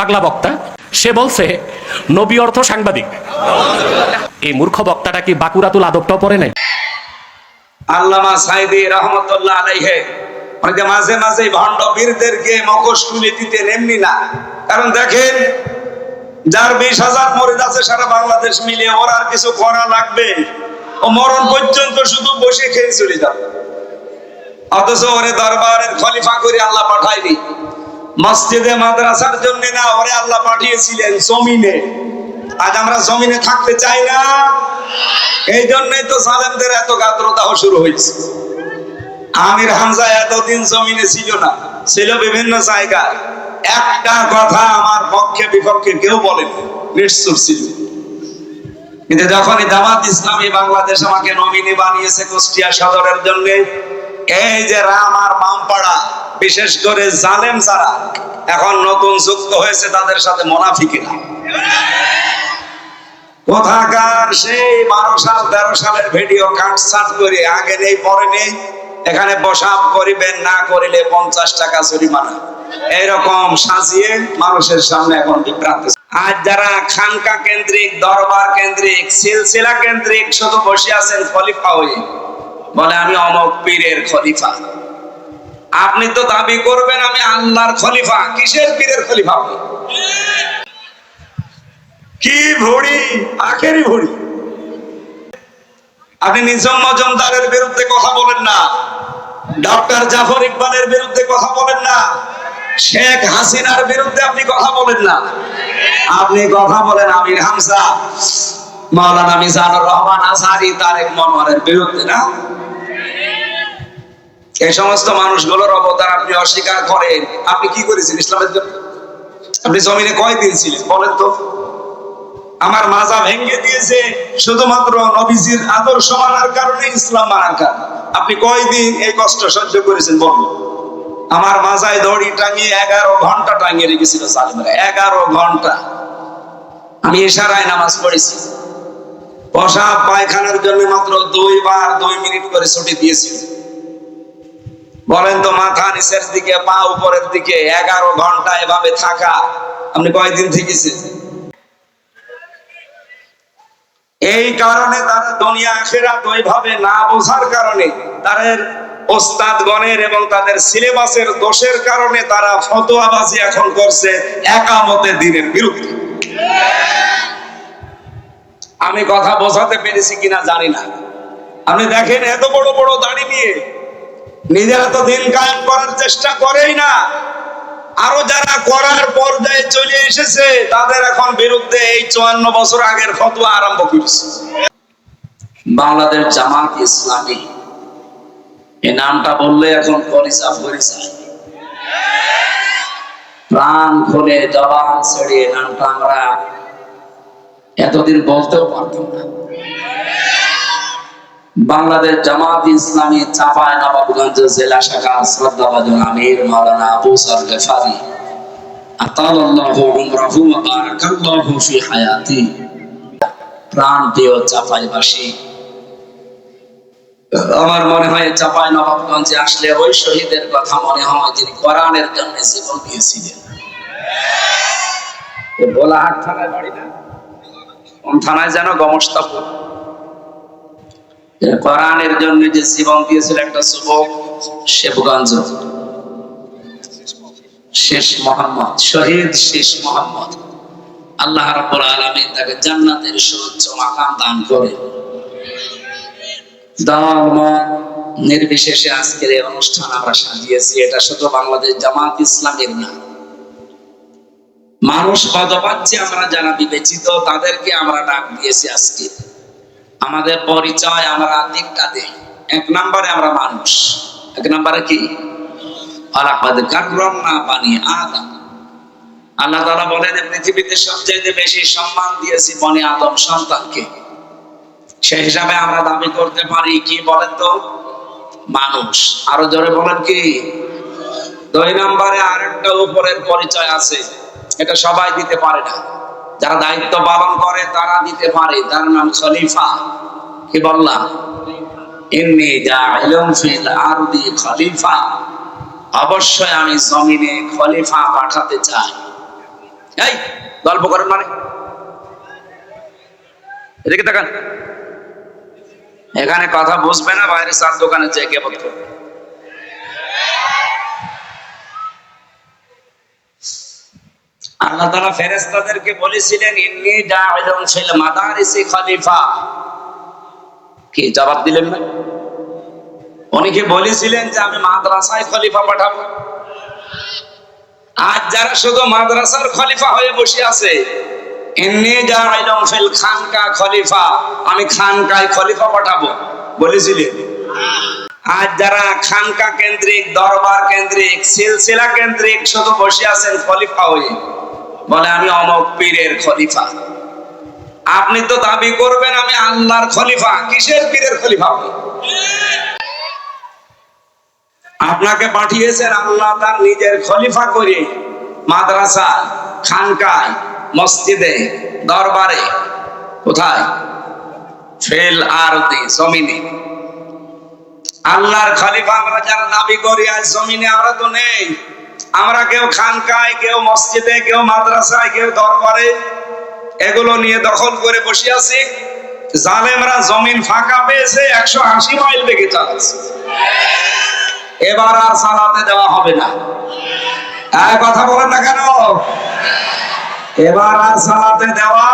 পাগলা বক্তা, সে বলছে, নবী অর্থ সাংবাদিক। এই মূর্খ বক্তাটা কি বাকুরাতুল আদবটাও পড়ে নাই? আল্লামা সাইদি রহমতুল্লাহ আলাইহে অনেকে মাঝে মাঝে ভণ্ড বীরদেরকে মকশ তুলে দিতেন এমনি না। কারণ দেখেন, যার বিশ হাজার মরিদ আছে, সারা বাংলাদেশ মিলে ওর আর কিছু করা লাগবে। ও মরণ পর্যন্ত শুধু বসে খেয়ে চলে যাবে। অথচ ওরে দরবারের খলিফা করে আল্লাহ পাঠায়নি। মসজিদে মাদ্রাসার জন্য না, ওরে আল্লাহ পাঠিয়েছিলেন জমিনে। আজ আমরা জমিনে থাকতে চাই না। এই জন্যই তো সালেমদের এত গাত্রদাহ শুরু হয়েছে। আমির হামজা এতদিন জমিনে ছিল না, ছিল বিভিন্ন জায়গায়। একটা কথা আমার পক্ষে বিপক্ষে কেউ বলেন নিশ্চুপ ছিল। কিন্তু যখনই জামাত ইসলামী বাংলাদেশ আমাকে নমিনি বানিয়েছে কুষ্টিয়া সদরের জন্য এই যে মামপাড়া বিশেষ করে জালেম যারা, এখন নতুন যুক্ত হয়েছে তাদের সাথে মোনাফিকিরা কোথাকার সেই বারো সাল, তেরো সালের ভিডিও করে আগে নেই পরে নেই, এখানে বসাব করিবেন না করিলে পঞ্চাশ টাকা জরিমানা। এইরকম সাজিয়ে মানুষের সামনে এখন বিভ্রান্ত। আজ যারা খানকা কেন্দ্রিক, দরবার কেন্দ্রিক, সিলসিলা কেন্দ্রিক, শুধু বসে আছেন খলিফা হয়ে বলে, আমি অমক পীরের খলিফা। আপনি তো দাবি করবেন, আমি আল্লাহর খলিফা। কিসের পীরের খলিফা কি ভড়ি? আখেরি ভড়ি। আপনি নিজাম মজুমদারের বিরুদ্ধে কথা বলেন না। ডক্টর জাফর ইকবালের বিরুদ্ধে কথা বলেন না। শেখ হাসিনার বিরুদ্ধে আপনি কথা বলেন না। আপনি কথা বলেন আমির হামজা। মাওলানা মিজানুর রহমান আজহারি তারেক মনোয়ারের বিরুদ্ধে, না? এই সমস্ত মানুষগুলোর অবদান আপনি অস্বীকার করেন। আপনি কি করেছেন ইসলামের জন্য? আপনি জমিনে কয়দিন ছিলেন, বলেন তো? আমার মাজা ভেঙে দিয়েছে, শুধুমাত্র নবীজির আদর্শ মানার কারণে ইসলাম মানার কারণে। আপনি কয়দিন এই কষ্ট সহ্য করেছেন, বলুন? আমার মাজায় দড়ি টাঙিয়ে এগারো ঘণ্টা টাঙিয়ে রেখেছিল এগারো ঘণ্টা। আমি ইশারায় নামাজ পড়েছি। প্রসাব পায়খানার জন্য মাত্র দুইবার দুই মিনিট করে ছুটি দিয়েছিল। বলেন তো, মাথা নিচের দিকে, পা উপরের দিকে, এগারো ঘণ্টা এভাবে থাকা আপনি কয়দিন থেকেছেন? এই কারণে তারা দুনিয়া আখেরাত ওইভাবে না বোঝার কারণে তাদের ওস্তাদগণের এবং তাদের সিলেবাসের দোষের কারণে তারা ফতোয়াবাজি এখন করছে একামতে দিনের বিরুদ্ধে। আমি কথা বোঝাতে পেরেছি কিনা জানি না। আপনি দেখেন এত বড় বড় দাড়ি নিয়ে নিজেরা তো দিন কায়েম করার চেষ্টা করেই না। আরও যারা করার পর্যায়ে চলে এসেছে, তাদের এখন বিরুদ্ধে এই চুয়ান্ন বছর আগের ফতোয়া আরম্ভ করেছে। বাংলাদেশ জামাত ইসলামী, এই নামটা বললে এখন পরিচা পরিচয় প্রাণ খুলে জবান ছেড়ে নামটা আমরা এতদিন বলতেও পারতাম না। বাংলাদেশ জামাত ইসলামী চাপায় নবাবগঞ্জ জেলা শাখা শ্রদ্ধাভাজন আমির মাওলানা আবু আতালাল্লাহু উমরাহু ওয়া বারাকাল্লাহু ফি হায়াতি। প্রাণ চাপাইবাসী, আমার মনে হয় চাপাই নবাবগঞ্জে আসলে ওই শহীদের কথা মনে হয় যিনি কোরআনের জন্য জীবন দিয়েছিলেন। ভোলাহাট বাড়ি না। কোন থানায় যেন গমস্তাপুর কোরআনের জন্য যে জীবন দিয়েছিল একটা যুবক, শেবগঞ্জ। শেষ মোহাম্মদ, শহীদ শেষ মোহাম্মদ। আল্লাহ রাব্বুল আলামিন তাকে জান্নাতের মাকাম দান করে। ধর্ম নির্বিশেষে আজকের এই অনুষ্ঠান আমরা সাজিয়েছি। এটা শুধু বাংলাদেশ জামাত ইসলামের না মানুষ পাচ্ছে আমরা যারা বিবেচিত, তাদেরকে আমরা ডাক দিয়েছি আজকে। আমাদের পরিচয়, আমরা দিকটা দেই এক নম্বরে আমরা মানুষ। এক নম্বরে কি? বেশি সম্মান দিয়েছি বনে আদম সন্তানকে। হিসাবে আমরা দাবি করতে পারি, কি বলেন তো? মানুষ। আরও বলেন কি? দুই নম্বরে আরেকটা উপরের পরিচয় আছে। এটা সবাই দিতে পারে না। যারা দায়িত্ব পালন করে, তারা দিতে পারে। তার নাম খলিফা। কি বললাম? এমনি ফিল আরদি খলিফা। অবশ্যই আমি জমিনে খলিফা পাঠাতে চাই। এই, গল্প করেন মানে। এদিকে তাকান। এখানে কথা বুঝবে না, বাইরে চার দোকানে যে কেবল করবে। আল্লাহ তাআলা ফেরেশতাদেরকে বলেছিলেন, ইন্নী জাইলুন ফিল মাদারিসি খলিফা। কি জবাব দিলেন না? উনি বলেছিলেন যে, আমি মাদ্রাসায় খলিফা পাঠাবো। আজ যারা শুধু মাদ্রাসার খলিফা হয়ে বসে আছে ফিল খানকা খলিফা। আমি খানকায় খলিফা পাঠাবো, বলেছিলেন। আজ যারা খানকা কেন্দ্রিক, দরবার কেন্দ্রিক, সিলসিলা কেন্দ্রিক শুধু বসে আছেন খলিফা হয়ে বলে, আমি অমক পীরের খলিফা। আপনি তো দাবি করবেন, আমি আল্লাহর খলিফা। কিসের পীরের খলিফা আপনাকে পাঠিয়েছেন আল্লাহ তার নিজের খলিফা করে মাদ্রাসা, খানকায়, মসজিদে, দরবারে। কোথায়? আল্লাহর খলিফা আমরা যারা দাবি করি আজ জমিনে আমরা তো নেই। আমরা কেউ খানকায়, কেউ মসজিদে, কেউ মাদ্রাসায়, কেউ দরবারে এগুলো নিয়ে দখল করে বসে আছি। জালেমরা জমিন ফাঁকা পেয়েছে, একশো আশি মাইল বেগে চালাচ্ছে। এবার আর চালাতে দেওয়া হবে না। কথা বলেন না কেন? এবার আর চালাতে দেওয়া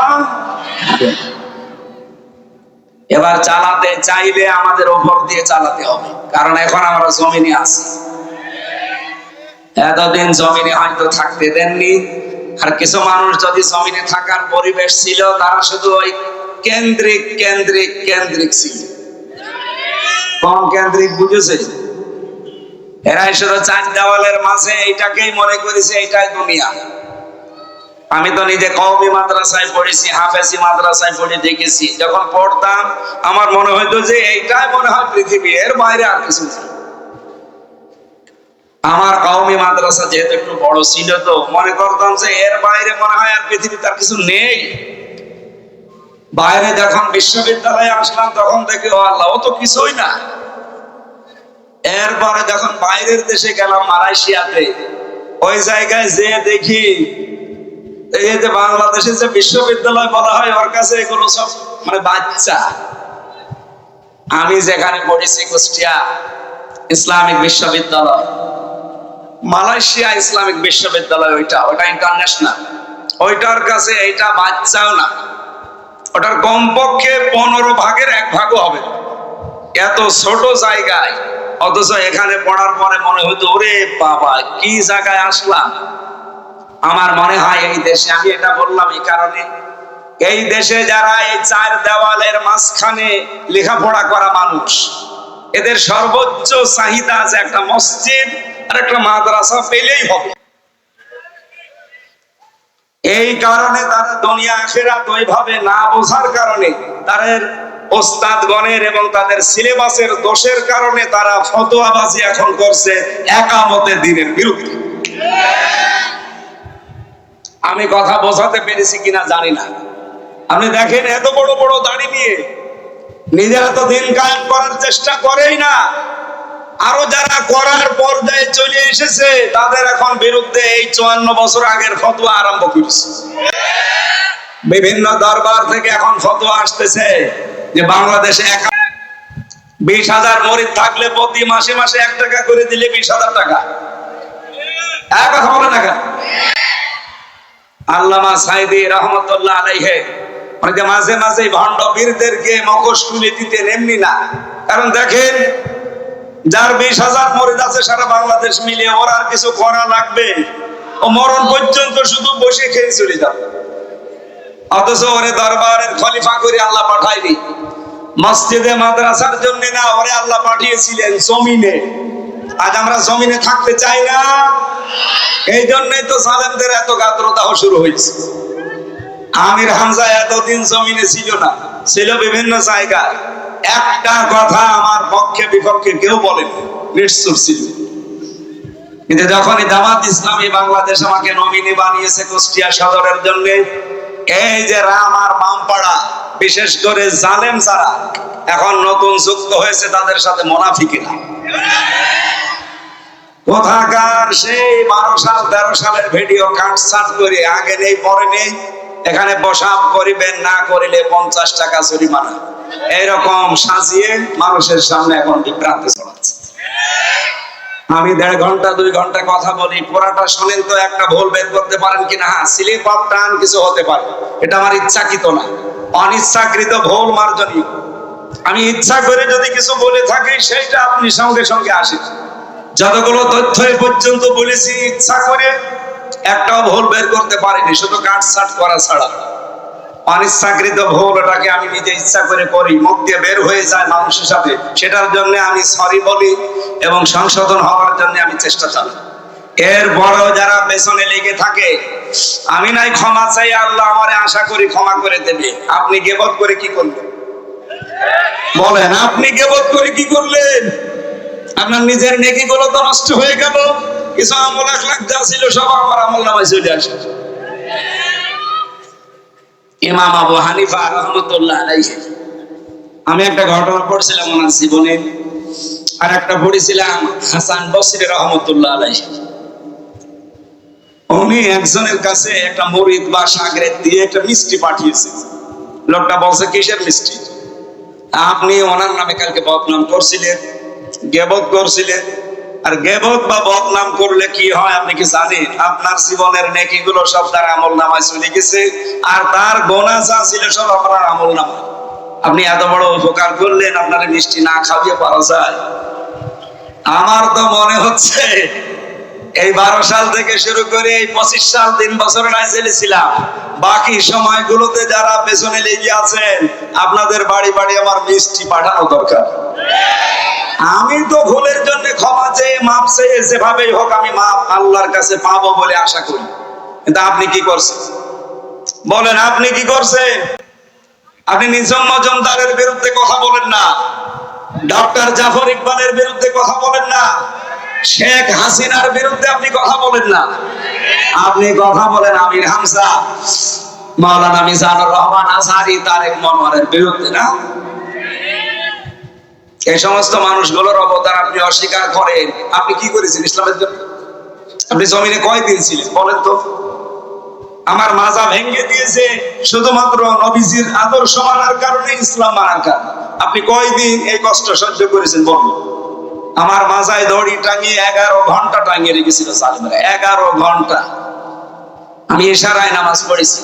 এবার চালাতে চাইলে আমাদের ওপর দিয়ে চালাতে হবে, কারণ এখন আমরা জমিনে আছি। এতদিন জমিনে হয়তো থাকতে দেননি। আর কিছু মানুষ যদি জমিনে থাকার পরিবেশ ছিল, তারা শুধু ওই কেন্দ্রিক কেন্দ্রিক কেন্দ্রিক ছিল। কোন কেন্দ্রিক বুঝেছে? এরাই শুধু চার দেওয়ালের মাঝে এইটাকেই মনে করেছে, এইটাই দুনিয়া। আমি তো নিজে কওমি মাদ্রাসায় পড়েছি, হাফেজি মাদ্রাসায় পড়ে দেখেছি। যখন পড়তাম, আমার মনে হইতো যে এইটাই মনে হয় পৃথিবী, এর বাইরে আর কিছু নেই। আমার কওমি মাদ্রাসা যেহেতু একটু বড় ছিল তো মনে করতাম যে এর বাইরে মনে হয় আর পৃথিবীতে আর কিছু নেই। বাইরে যখন বিশ্ববিদ্যালয়ে আসলাম, তখন দেখি, ও আল্লাহ, ও তো কিছুই না। এরপরে যখন বাইরের দেশে গেলাম, মালয়েশিয়াতে, ওই জায়গায় যে দেখি, এই যে বাংলাদেশে যে বিশ্ববিদ্যালয় বলা হয়, ওর কাছে এগুলো সব মানে বাচ্চা। আমি যেখানে পড়েছি, কুষ্টিয়া, ইসলামিক বিশ্ববিদ্যালয়। মালয়েশিয়া ইসলামিক বিশ্ববিদ্যালয় ওইটা, ওটা ইন্টারন্যাশনাল ওইটার কাছে এইটা বাচ্চাও না। ওটার কমপক্ষে পনেরো ভাগের এক ভাগও হবে। এত ছোট জায়গায়, অথচ এখানে পড়ার পরে মনে হতো, ওরে বাবা, কি জায়গায় আসলাম? আমার মনে হয় এই দেশে, আমি এটা বললাম এই কারণে। এই দেশে যারা এই চার দেওয়ালের মাঝখানে লেখাপড়া করা মানুষ, এদের সর্বোচ্চ চাহিদা আছে একটা মসজিদ আর একটা মাদ্রাসা পেলেই হবে। এই কারণে তারা দুনিয়া আখেরাত ওইভাবে না বোঝার কারণে তাদের ওস্তাদগণের এবং তাদের সিলেবাসের দোষের কারণে তারা ফতোয়াবাজি এখন করছে একামতে দিনের বিরুদ্ধে। আমি কথা বোঝাতে পেরেছি কিনা জানি না। আপনি দেখেন এত বড় বড় দাড়ি নিয়ে নিজেরা তো দিন কায়েম করার চেষ্টা করেই না। আরও যারা করার পর্যায়ে চলে এসেছে, তাদের এখন বিরুদ্ধে এই চুয়ান্ন বছর আগের ফতোয়া আরম্ভ করেছে। বিভিন্ন দরবার থেকে এখন ফতোয়া আসতেছে যে বাংলাদেশে একা বিশ হাজার মরিদ থাকলে প্রতি মাসে মাসে এক টাকা করে দিলে বিশ হাজার টাকা। এক কথা বলে না আল্লামা সাইদি রহমতুল্লাহ আলাইহে মানে মাঝে মাঝে ভণ্ড বীরদেরকে মকশ তুলে দিতেন, এমনি না। কারণ দেখেন যার বিশ হাজার মরিদ আছে, সারা বাংলাদেশ মিলিয়ে ওর আর কিছু করা লাগবে? ও মরণ পর্যন্ত শুধু বসে খেয়ে চলে যাবে। অথচ ওরে দরবারের খলিফা করে আল্লাহ পাঠায়নি। মসজিদে, মাদ্রাসার জন্য না, ওরে আল্লাহ পাঠিয়েছিলেন জমিনে। আজ আমরা জমিনে থাকতে চাই না। এই জন্যই তো সালেমদের এত গাত্রদাহ শুরু হয়েছে। আমির হামজা এতদিন জমিনে ছিল না। ছিল বিভিন্ন জায়গায়। একটা কথা আমার পক্ষে বিপক্ষে কেউ বলেনি, নিশ্চুপ ছিল। কিন্তু যখনই জামাত ইসলামী বাংলাদেশ আমাকে নমিনি বানিয়েছে কুষ্টিয়া সদরের জন্য, এই যে রাম আর বামপাড়া, বিশেষ করে জালেম যারা, এখন নতুন যুক্ত হয়েছে তাদের সাথে মোনাফিকেরা কোথাকার সেই বারো সাল, তেরো সালের ভিডিও কাটছাট করে আগে নেই পরে নেই এখানে বসাব করিবেন, না করিলে পঞ্চাশ টাকা জরিমানা। এইরকম সাজিয়ে মানুষের সামনে এখন বিভ্রান্তি ছড়াচ্ছে। আমি দেড় ঘণ্টা, দুই ঘণ্টা কথা বলি পুরাটা শোনেন তো একটা ভুল বের করতে পারেন কিনা হ্যাঁ স্লিপ অফ টান কিছু হতে পারে। এটা আমার ইচ্ছাকৃত না। অনিচ্ছাকৃত ভুল মার্জনীয়। আমি ইচ্ছা করে যদি কিছু বলে থাকি, সেইটা আপনি সঙ্গে সঙ্গে আসেন। যতগুলো তথ্য এ পর্যন্ত বলেছি, ইচ্ছা করে একটাও ভুল বের করতে পারিনি, শুধু কাটছাট করা ছাড়া। অনিচ্ছাকৃত ভুল, ওটাকে আমি নিজে ইচ্ছা করে করি, মুখ দিয়ে বের হয়ে যায় মানুষের সাথে সেটার জন্য আমি সরি বলি এবং সংশোধন হওয়ার জন্য আমি চেষ্টা চালাই। এর বড় যারা পেছনে লেগে থাকে, আমি নাই ক্ষমা চাই, আল্লাহ আমারে আশা করি ক্ষমা করে দেবে। আপনি গেবত করে কি করলেন? বলেন, আপনি গেবত করে কি করলেন? আপনার নিজের নেকি গুলো তো নষ্ট হয়ে গেল। কিছু আমল এক লাখ যা ছিল, সব আমার আমল নামায় চলে আসে। ইমাম আবু হানিফা রহমতুল্লাহ আলাইহি। আমি একটা ঘটনা পড়ছিলাম ওনার জীবনে, আর একটা পড়েছিলাম হাসান বসরি রহমতুল্লাহ আলাইহি। উনি একজনের কাছে একটা মরিদ বা সাগরের দিয়ে একটা মিষ্টি পাঠিয়েছে। লোকটা বলছে, কিসের মিষ্টি? আপনি ওনার নামে কালকে বদনাম করছিলেন, গেবত করছিলেন আর গেবত বা বদনাম করলে কি হয় আপনি কি জানেন? আপনার জীবনের নেকি গুলো সব তার আমল নামায় চলে গেছে, আর তার গোনা যা ছিল সব আপনার আমল নামায় আপনি এত বড় উপকার করলেন, আপনার মিষ্টি না খাওয়িয়ে পারা যায়। আমার তো মনে হচ্ছে, এই বারো সাল থেকে শুরু করে এই পঁচিশ সাল তিন বছর নাইজেলে ছিলাম বাকি সময়গুলোতে যারা পেছনে লেগে আছেন, আপনাদের বাড়ি বাড়ি আমার মিষ্টি পাঠানো দরকার। আমি তো ভুলের জন্য ক্ষমা চেয়ে, মাপ চেয়ে যেভাবেই হোক আমি মাপ আল্লাহর কাছে পাবো বলে আশা করি। কিন্তু আপনি কি করছেন? বলেন, আপনি কি করছেন? আপনি নিজম মজমদারের বিরুদ্ধে কথা বলেন না। ডক্টর জাফর ইকবালের বিরুদ্ধে কথা বলেন না। শেখ হাসিনার বিরুদ্ধে আপনি কথা বলেন না। আপনি কথা বলেন আমির হামজা। মাওলানা মিজানুর রহমান আজহারি তারেক মনোয়ারের বিরুদ্ধে, না? এই সমস্ত মানুষগুলোর অবদান আপনি অস্বীকার করেন। আপনি কি করেছেন ইসলামের জন্য? আপনি জমিনে কয়দিন ছিলেন? বলেন তো। আমার মাজা ভেঙে দিয়েছে, শুধুমাত্র নবীজির আদর্শ মানার কারণে ইসলাম মানার কারণে। আপনি কয়দিন এই কষ্ট সহ্য করেছেন? বলুন। আমার মাজায় দড়ি টাঙিয়ে এগারো ঘণ্টা টাঙিয়ে রেখেছিল সালিমেরা। এগারো ঘণ্টা। আমি ইশারায় নামাজ পড়েছি।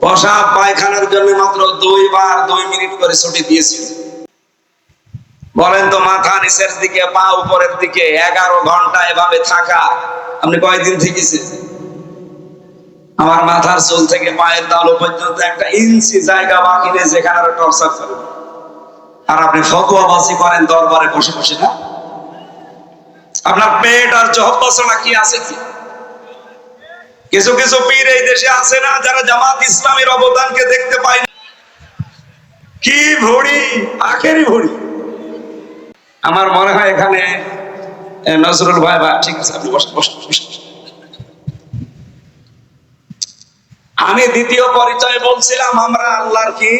বসা পায়খানার জন্য মাত্র দুইবার দুই মিনিট করে ছুটি দিয়েছিল। বলেন তো, মাথা নিচের দিকে, পা উপরের দিকে, এগারো ঘণ্টা এভাবে থাকা, আপনি কয়দিন থেকেছেন? আমার মাথার চুল থেকে পায়ের তালু পর্যন্ত একটা ইঞ্চি জায়গা বাকি নেই যেখানে টর্চার করে। আর আপনি ফতুয়াবাজি করেন দরবারে বসে বসে, না? আপনার পেট আর জহব্বাসনা কি আছে কি? কিছু কিছু পীর এই দেশে আছে না, যারা জামাত ইসলামের অবদানকে দেখতে পায় না? কি ভড়ি? আখেরি ভড়ি? আমার মনে হয় এখানে নজরুল ভাই, বা, ঠিক আছে, আপনি বসে বসে বসে আমি দ্বিতীয় পরিচয় বলছিলাম, আমরা আল্লাহর কি?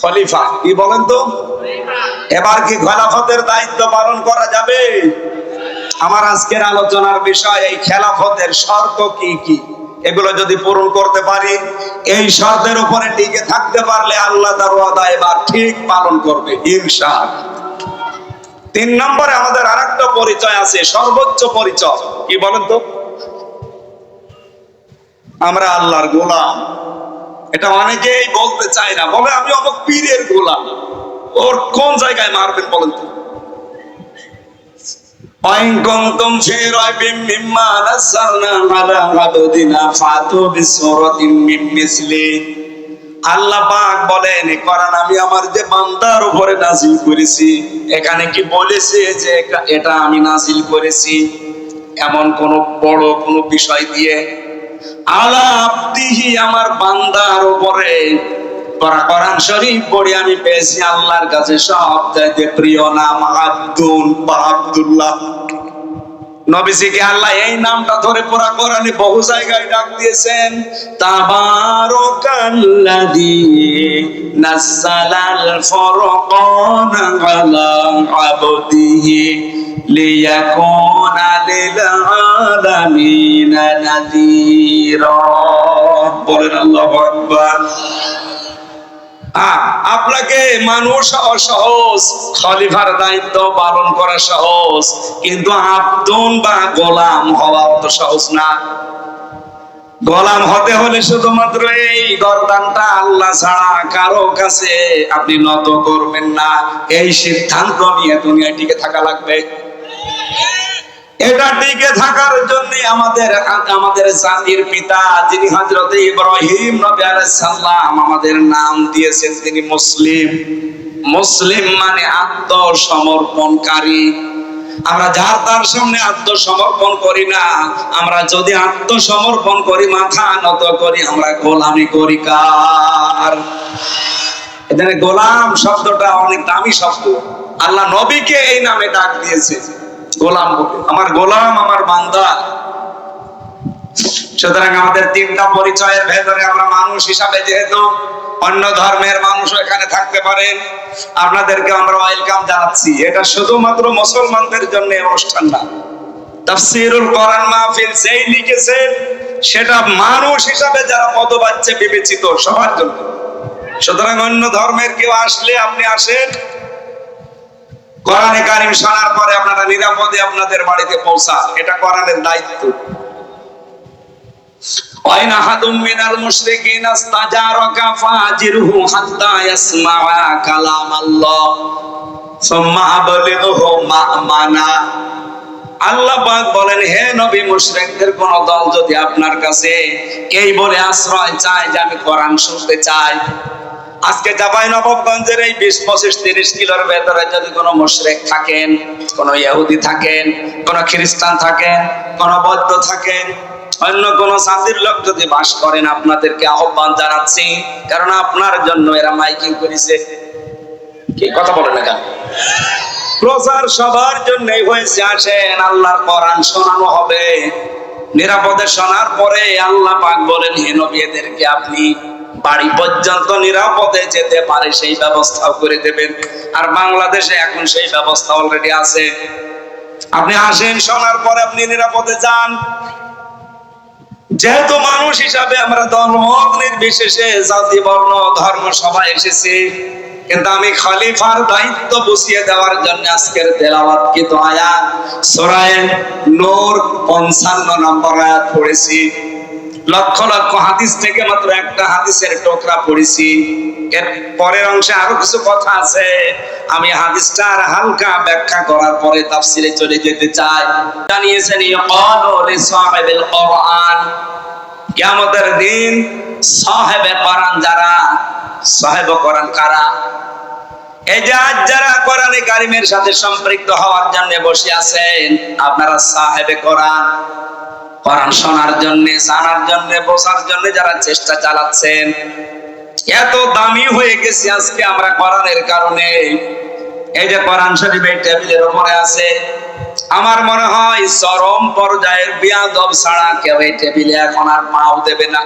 খলিফা। কি বলেন তো? এবার কি খেলাফতের দায়িত্ব পালন করা যাবে? আমার আজকের আলোচনার বিষয়, এই খেলাফতের শর্ত কি কি? এগুলো যদি পূরণ করতে পারি, এই শর্তের উপরে টিকে থাকতে পারলে আল্লাহ তার এবার ঠিক পালন করবে, ইনশাআল্লাহ। তিন নম্বরে আমাদের আর একটা পরিচয় আছে, সর্বোচ্চ পরিচয়। কি বলেন তো? আমরা আল্লাহর গোলাম। এটা অনেকেই বলতে চায় না। বলে, আমি অমুক পীরের গোলাম। ওর কোন জায়গায় মারবেন বলেন তো? আমরা আল্লাহ পাক বলেন কোরআন আমি আমার যে বান্দার উপরে নাজিল করেছি, এখানে কি বলেছে যে এটা- আমি নাজিল করেছি? এমন কোন বড় কোন বিষয় দিয়ে আলা আব্দিহি আমার বান্দার উপরে কোরআন শরীফ পড়ে আমি পেয়েছি আল্লাহর কাছে সব চাইতে প্রিয় নাম আব্দুল বা আব্দুল্লাহ। নবীজিকে আল্লাহ এই নামটা ধরে পড়া কোরআনে বহু জায়গায় ডাক দিয়েছেন, তাবারাকাল্লাযী নাযালাল ফুরকান আলা আবদিহি লিয়াকুনা লিল আলামিনা নাযীরা। বলেন আল্লাহু আকবার। আপনাকে মানুষ হওয়া সহজ খলিফার দায়িত্ব পালন করা সহজ, কিন্তু আব্দুন বা গোলাম হওয়া অত সহজ না। গোলাম হতে হলে শুধুমাত্র এই গরদানটা আল্লাহ ছাড়া কারও কাছে আপনি নত করবেন না। এই সিদ্ধান্ত নিয়ে দুনিয়ায় টিকে থাকা লাগবে। এটা টিকে থাকার জন্য আমাদের আমাদের জাতির পিতা, যিনি হযরত ইব্রাহিম নবী আলাইহিস সালাম আমাদের নাম দিয়েছেন, তিনি মুসলিম। মুসলিম মানে আত্মসমর্পণকারী। আমরা যার তার সামনে আত্মসমর্পণ করি না, আমরা যদি আত্মসমর্পণ করি, মাথা নত করি, আমরা গোলামি করি কার? এখানে গোলাম শব্দটা অনেক দামি শব্দ। আল্লাহ নবীকে এই নামে ডাক দিয়েছে। গোলাম, আমার গোলাম, আমার বান্দা। সুতরাং আমাদের তিনটা পরিচয়ের ভেতরে আমরা মানুষ হিসাবে যেহেতু অন্য ধর্মের মানুষ এখানে থাকতে পারেন, আপনাদেরকে আমরা ওয়েলকাম জানাচ্ছি। এটা শুধুমাত্র মুসলমানদের জন্য অনুষ্ঠান না। তাফসিরুল কোরআন মাহফিল যেই লিখেছেন সেটা মানুষ হিসাবে যারা পদবাচ্যে বিবেচিত, সবার জন্য। সুতরাং অন্য ধর্মের কেউ আসলে আপনি আসেন কোরআনে কারিম শোনার পরে আপনারা নিরাপদে আপনাদের বাড়িতে পৌঁছান এটা কোরআনের দায়িত্ব وإن أحد من المشركين استجارك فأجره حتى يسمع كلام الله ثم أبلغه مأمنا আল্লাহ পাক বলেন হে নবী মুশরিকদের কোন দল যদি আপনার কাছে এই বলে আশ্রয় চায় যে আমি কোরআন শুনতে চাই আজকে চাপাই নবাবগঞ্জের এই বিশ, পঁচিশ, তিরিশ কিলোর ভেতরে যদি কোনো মুশরিক থাকেন, কোন ইহুদি থাকেন, কোন খ্রিস্টান থাকেন, কোন বৌদ্ধ থাকেন, অন্য কোন জাতির লোক যদি বাস করেন, আপনাদেরকে আহ্বান জানাচ্ছি, কারণ আপনার জন্য এরা মাইকিং করেছে। কি কথা বলেন না প্রচার সবার জন্যই হয়েছে, আসেন, আল্লাহর কোরআন শোনানো হবে। নিরাপদে শোনার পরে আল্লাহ পাক বলেন, হে নবী, এদেরকে আপনি বাড়ি পর্যন্ত নিরাপদে যেতে পারে, সেই ব্যবস্থাও করে দেবেন। আর বাংলাদেশে এখন সেই ব্যবস্থা অলরেডি আছে। আপনি আসেন, শোনার পরে আপনি নিরাপদে যান। যেহেতু মানুষ হিসাবে আমরা ধর্ম নির্বিশেষে, জাতি, বর্ণ, ধর্ম, সবাই এসেছি। কিন্তু আমি খলিফার দায়িত্ব বুঝিয়ে দেওয়ার জন্য আজকের তেলাওয়াত কিন্তু আয়াত সূরায়ে নূর 55 নম্বর আয়াত পড়েছি। লক্ষ লক্ষ হাদিস থেকে মাত্র একটা হাদিসের টুকরা পড়েছি। এর পরের অংশে আরও কিছু কথা আছে। আমি হাদিসটা আর হালকা ব্যাখ্যা করার পরে তাফসিরে চলে যেতে চাই। জানিয়েছেন লিসাহিবিল কোরআন। কিয়ামতের দিন সাহেবে কোরআন যারা, সাহেব কোরআন কারা? এই যে আজ যারা কোরআনে কারিমের সাথে সম্পৃক্ত হওয়ার জন্য বসে আছেন, আপনারা সাহেবে কোরআন। কোরআন শোনার জন্য, জানার জন্য, বোঝার জন্য যারা চেষ্টা চালাচ্ছেন, এত দামি হয়ে গেছে আজকে আমরা কোরআনের কারণে। এই যে কোরআন শরীফ এই টেবিলের উপরে আছে, আমার মনে হয় চরম পর্যায়ের বিয়াদব ছাড়া কেউ এই টেবিলে এখন আর পাও দেবে না।